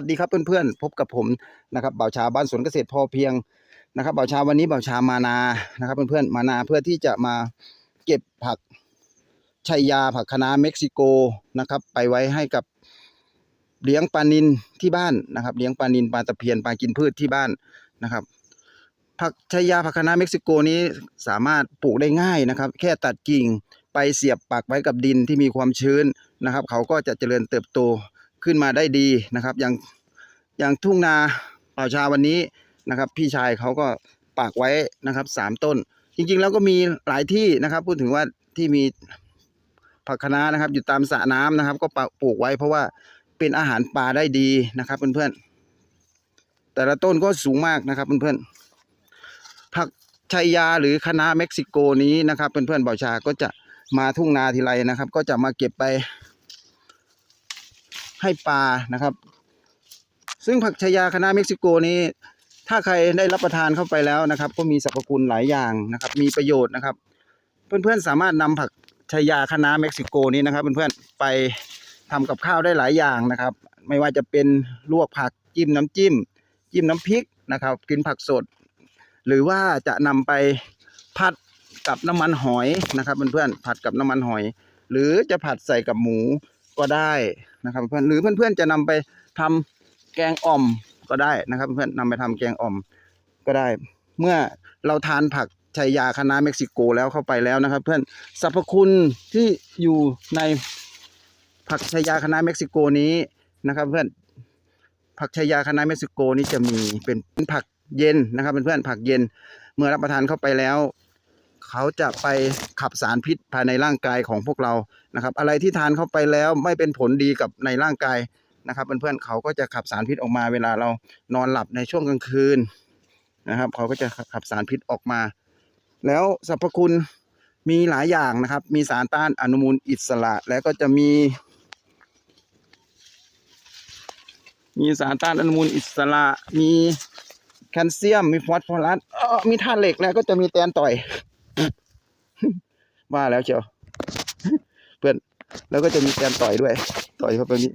สวัสดีครับเพื่อนๆพบกับผมนะครับบ่าวชาบ้านสวนเกษตรพอเพียงนะครับบ่าวชาวันนี้บ่าวชามานานะครับเพื่อนๆมานาเพื่อที่จะมาเก็บผักชัยยาผักคะน้าเม็กซิโกนะครับ ไปไว้ให้กับเลี้ยงปลานินที่บ้านนะครับ เลี้ยงปลานินปลาตะเพียนปลากินพืชที่บ้านนะครับ ผักชัยยาผักคะน้าเม็กซิโกนี้สามารถปลูกได้ง่ายนะครับ แค่ตัดกิ่งไปเสียบปักไว้กับดินที่มีความชื้นนะครับ เขาก็จะเจริญเติบโต ขึ้นมาได้ดีนะครับ อย่างอย่างทุ่งนาป่าชาวันนี้นะครับ พี่ชายเขาก็ปักไว้นะครับสามต้น จริงๆแล้วก็มีหลายที่นะครับ พูดถึงว่าที่มีผักคะน้านะครับ อยู่ตามสระน้ำนะครับ ก็ปักปลูกไว้เพราะว่าเป็นอาหารปลาได้ดีนะครับเพื่อนๆแต่ละต้นก็สูงมากนะครับเพื่อนๆผักชัยยาหรือคะน้าเม็กซิโกนี้นะครับเพื่อนๆเบาชาก็จะมาทุ่งนาทีไรนะครับ ก็จะมาเก็บไป ให้ปลานะครับ ซึ่งผักชายาคณะเม็กซิโกนี้ ถ้าใครได้รับประทานเข้าไปแล้วนะครับ ก็มีสรรพคุณหลายอย่างนะครับ มีประโยชน์นะครับ เพื่อนๆสามารถนำผักชายาคณะเม็กซิโกนี้นะครับ เพื่อนๆไปทำกับข้าวได้หลายอย่างนะครับ ไม่ว่าจะเป็นลวกผักจิ้มน้ำจิ้ม จิ้มน้ำพริกนะครับ กินผักสด หรือว่าจะนำไปผัดกับน้ำมันหอยนะครับเพื่อนๆผัดกับน้ำมันหอย หรือจะผัดใส่กับหมูก็ได้ นะครับเพื่อนหรือเพื่อนๆจะนำไปทำแกงอ่อมก็ได้นะครับ เพื่อนนำไปทำแกงอ่อมก็ได้ เมื่อเราทานผักชัยยาคะน้าเม็กซิโกแล้วเข้าไปแล้วนะครับ เพื่อนสรรพคุณที่อยู่ในผักชัยยาคะน้าเม็กซิโกนี้นะครับ เพื่อนผักชัยยาคะน้าเม็กซิโกนี้จะมีเป็นผักเย็นนะครับเพื่อนๆผักเย็นเมื่อรับประทานเข้าไปแล้ว เขาจะไปขับสารพิษภายในร่างกายของพวกเรานะครับ อะไรที่ทานเข้าไปแล้วไม่เป็นผลดีกับในร่างกายนะครับเพื่อนๆเขาก็จะขับสารพิษออกมาเวลาเรานอนหลับในช่วงกลางคืนนะครับเขาก็จะขับสารพิษออกมา แล้วสรรพคุณมีหลายอย่างนะครับ มีสารต้านอนุมูลอิสระ แล้วก็จะมี มีสารต้านอนุมูลอิสระ มีแคลเซียม มีฟอสฟอรัสเออมีธาตุเหล็กแล้วก็จะมีแตนต่อย ว่าแล้วเชียวเพื่อนแล้วก็จะมีแตนต่อยด้วย ต่อยเข้าไปนี้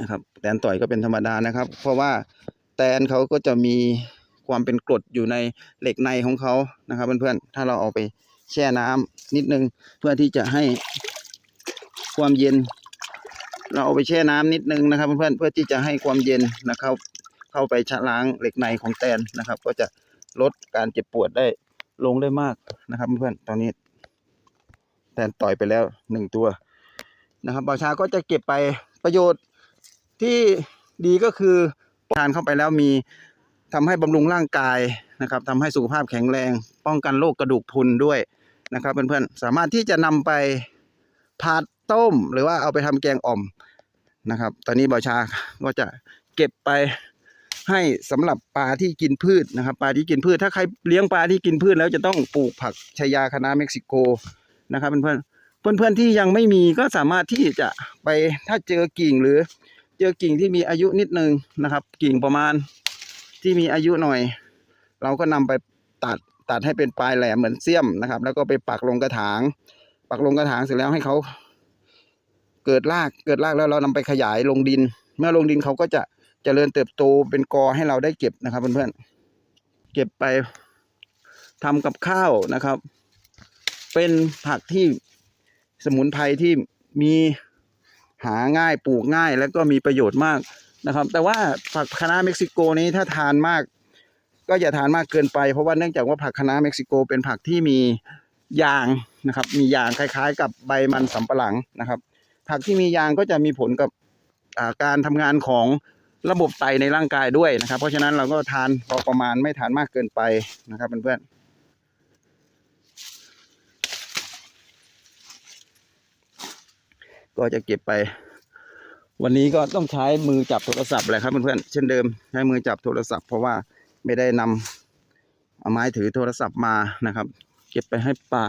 นะครับแตนต่อยก็เป็นธรรมดานะครับ เพราะว่าแตนเขาก็จะมีความเป็นกรดอยู่ในเหล็กในของเขานะครับ เพื่อนๆถ้าเราเอาไปแช่น้ำนิดนึงเพื่อที่จะให้ความเย็น เราเอาไปแช่น้ำนิดนึงนะครับ เพื่อนๆเพื่อที่จะให้ความเย็นนะครับ เข้าไปชะล้างเหล็กในของแตนนะครับ ก็จะ ลดการเจ็บปวดได้ลงได้มากนะครับเพื่อนตอนนี้ แตนต่อยไปแล้วหนึ่งตัวนะครับบ่าวชาก็จะเก็บไปประโยชน์ที่ดีก็คือทานเข้าไปแล้วมีทำให้บำรุงร่างกายนะครับทำให้สุขภาพแข็งแรง ป้องกันโรคกระดูกพรุนด้วยนะครับเพื่อนๆสามารถที่จะนำไปผัดต้ม หรือว่าเอาไปทำแกงอ่อมนะครับ ตอนนี้บ่าวชาก็จะเก็บไป ให้สำหรับปลาที่กินพืชนะครับปลาที่กินพืช ถ้าใครเลี้ยงปลาที่กินพืชแล้วจะต้องปลูกผักชายาคะน้าเม็กซิโกนะครับเพื่อนๆเพื่อนที่ยังไม่มีก็สามารถที่จะไปถ้าเจอกิ่งหรือ เจอกิ่งที่มีอายุนิดนึงนะครับ กิ่งประมาณที่มีอายุหน่อย เราก็นำไปตัดตัดให้เป็นปลายแหลมเหมือนเสี้ยมนะครับ แล้วก็ไปปักลงกระถาง ปักลงกระถางเสร็จแล้วให้เขาเกิดรากเกิดรากแล้วเรานำไปขยายลงดิน เมื่อลงดินเขาก็จะ จริญเติบโตเป็นกอให้เราได้เก็บนะครับ เพื่อนๆ เก็บไปทำกับข้าวนะครับ เป็นผักที่สมุนไพรที่มีหาง่ายปลูกง่ายแล้วก็มีประโยชน์มากนะครับ แต่ว่าผักคะน้าเม็กซิโกนี้ถ้าทานมาก ก็อย่าทานมากเกินไปเพราะว่าเนื่องจากว่าผักคะน้าเม็กซิโก เป็นผักที่มียางนะครับ มียางคล้ายๆ กับใบมันสำปะหลังนะครับ ผักที่มียางก็จะมีผลกับการทำงานของ ระบบไตในร่างกายด้วยนะครับ เพราะฉะนั้นเราก็ทานพอประมาณไม่ทานมากเกินไปนะครับเพื่อนๆก็จะเก็บไป วันนี้ก็ต้องใช้มือจับโทรศัพท์แหละครับเพื่อนๆเช่นเดิมใช้มือจับโทรศัพท์เพราะว่าไม่ได้นำเอาไม้ถือโทรศัพท์มานะครับ เก็บไปให้ปลา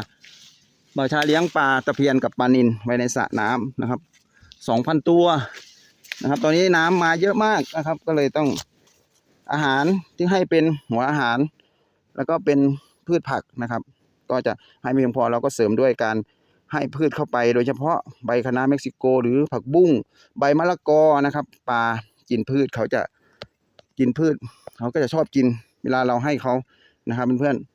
บ่าวชาเลี้ยงปลาตะเพียนกับปลานินไว้ในสระน้ำนะครับสองพันตัว นะครับ ตอนนี้น้ำมาเยอะมากนะครับ ก็เลยต้องอาหารที่ให้เป็นหัวอาหาร แล้วก็เป็นพืชผักนะครับ ก็จะให้มีเพียงพอเราก็เสริมด้วยการให้พืชเข้าไป โดยเฉพาะใบคะน้าเม็กซิโก หรือผักบุ้งใบมะละกอนะครับปลากินพืชเขาจะกินพืช เขาก็จะชอบกินเวลาเราให้เขานะครับเพื่อนๆ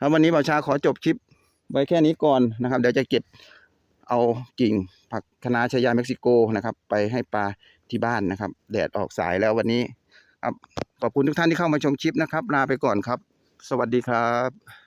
ครับวันนี้บ่าวชาขอจบคลิปไว้แค่นี้ก่อนนะครับ เดี๋ยวจะเก็บ เอากิ่งผักคะน้าชายาเม็กซิโกนะครับ ไปให้ปลาที่บ้านนะครับ แดดออกสายแล้ววันนี้ครับขอบคุณทุกท่านที่เข้ามาชมคลิปนะครับลาไปก่อนครับ สวัสดีครับ